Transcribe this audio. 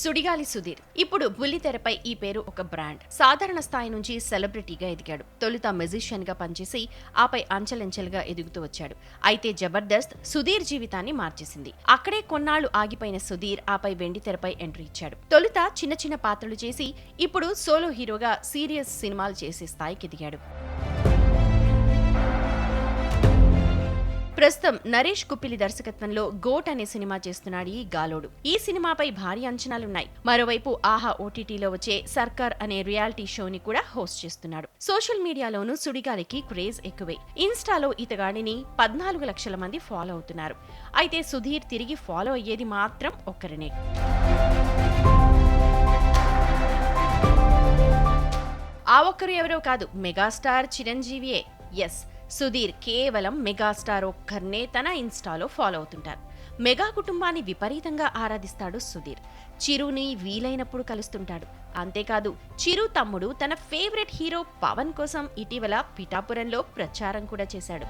సుడిగాలి సుధీర్. ఇప్పుడు బుల్లితెరపై ఈ పేరు ఒక బ్రాండ్. సాధారణ స్థాయి నుంచి సెలబ్రిటీగా ఎదిగాడు. తొలుత మెజిషియన్గా పనిచేసి ఆపై అంచెలంచెలుగా ఎదుగుతూ వచ్చాడు. అయితే జబర్దస్త్ సుధీర్ జీవితాన్ని మార్చేసింది. అక్కడే కొన్నాళ్ళు ఆగిపోయిన సుధీర్ ఆపై వెండి తెరపై ఎంట్రీ ఇచ్చాడు. తొలుత చిన్న చిన్న పాత్రలు చేసి ఇప్పుడు సోలో హీరోగా సీరియస్ సినిమాలు చేసే స్థాయికి ఎదిగాడు. ప్రస్తుతం నరేష్ కుప్పిలి దర్శకత్వంలో గోట్ అనే సినిమా చేస్తున్నాడు ఈ గాలోడు. ఈ సినిమాపై భారీ అంచనాలున్నాయి. మరోవైపు ఆహా ఓటీటీలో వచ్చే సర్కార్ అనే రియాలిటీ షోని కూడా హోస్ట్ చేస్తున్నాడు. సోషల్ మీడియాలోనూ సుడిగాలికి క్రేజ్ ఎక్కువే. ఇన్స్టాలో ఇతగాడిని పద్నాలుగు లక్షల మంది ఫాలో అవుతున్నారు. అయితే సుధీర్ తిరిగి ఫాలో అయ్యేది మాత్రం ఒక్కరినే. ఆ ఒక్కరు ఎవరో కాదు మెగాస్టార్ చిరంజీవియే. ఎస్. సుధీర్ కేవలం మెగాస్టార్ ఒక్కర్నే తన ఇన్స్టాలో ఫాలో అవుతుంటారు. మెగా కుటుంబాన్ని విపరీతంగా ఆరాధిస్తాడు సుధీర్. చిరుని వీలైనప్పుడు కలుస్తుంటాడు. అంతేకాదు చిరు తమ్ముడు తన ఫేవరెట్ హీరో పవన్ కోసం ఇటీవల పిఠాపురంలో ప్రచారం కూడా చేశాడు.